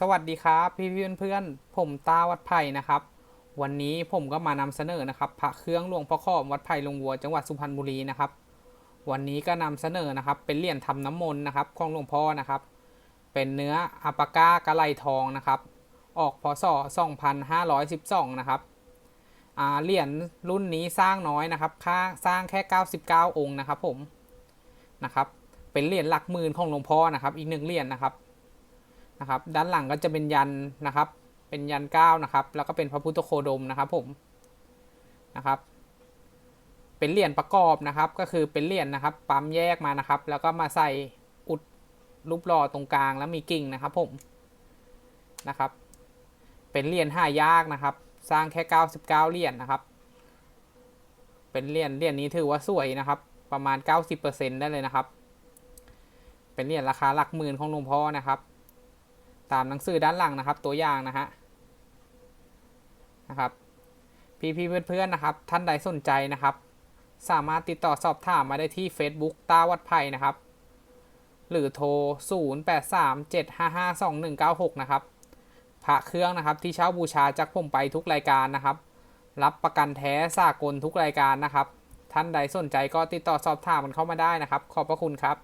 สวัสดีครับพี่เพื่อนเพื่อนๆผมตาวัดไผ่นะครับ วันนี้ผมก็มานำเสนอนะครับพระเครื่องหลวงพ่อข้อมวัดไผ่ลงวัวจังหวัดสุพรรณบุรีนะครับ วันนี้ก็นำเสนอนะครับ เป็นเหรียญทำน้ำมนต์นะครับของหลวงพ่อนะครับ เป็นเนื้ออัปากากะไลทองนะครับ ออกพศ2512นะครับอ่าเหรียญรุ่นนี้สร้างน้อยนะครับค่าสร้างแค่ 99 องค์นะครับผมนะครับเป็นเหรียญหลักหมื่นของหลวงพ่อนะครับ อีกหนึ่งเหรียญนะครับ นะครับ ด้านหลังก็จะเป็นยันนะครับ เป็นยันเก้านะครับ แล้วก็เป็นพระพุทธโคดมนะครับผมนะครับ เป็นเหรียญประกอบนะครับ ก็คือเป็นเหรียญนะครับ ปั๊มแยกมานะครับ แล้วก็มาใส่อุดรูปหล่อตรงกลางแล้วมีกิ่งนะครับผมนะครับ เป็นเหรียญหายากนะครับ สร้างแค่ 99เหรียญนะครับ เป็นเหรียญเหรียญนี้ถือว่าสวยนะครับ ประมาณ 90%ได้เลยนะครับ เป็นเหรียญราคาหลักหมื่นของหลวงพ่อนะครับ ตามหนังสือด้านหลังนะครับ ตัวอย่างนะฮะนะครับ พี่พี่เพื่อนๆนะครับ ท่านใดสนใจนะครับ สามารถติดต่อสอบถามมาได้ที่ Facebook ตาวัดไผ่นะครับ หรือโทร 0837552196 นะครับพระเครื่องนะครับที่เช่าบูชาจากผมไปทุกรายการนะครับ รับประกันแท้สากลทุกรายการนะครับ ท่านใดสนใจก็ติดต่อสอบถามกันเข้ามาได้นะครับ ขอบพระคุณครับ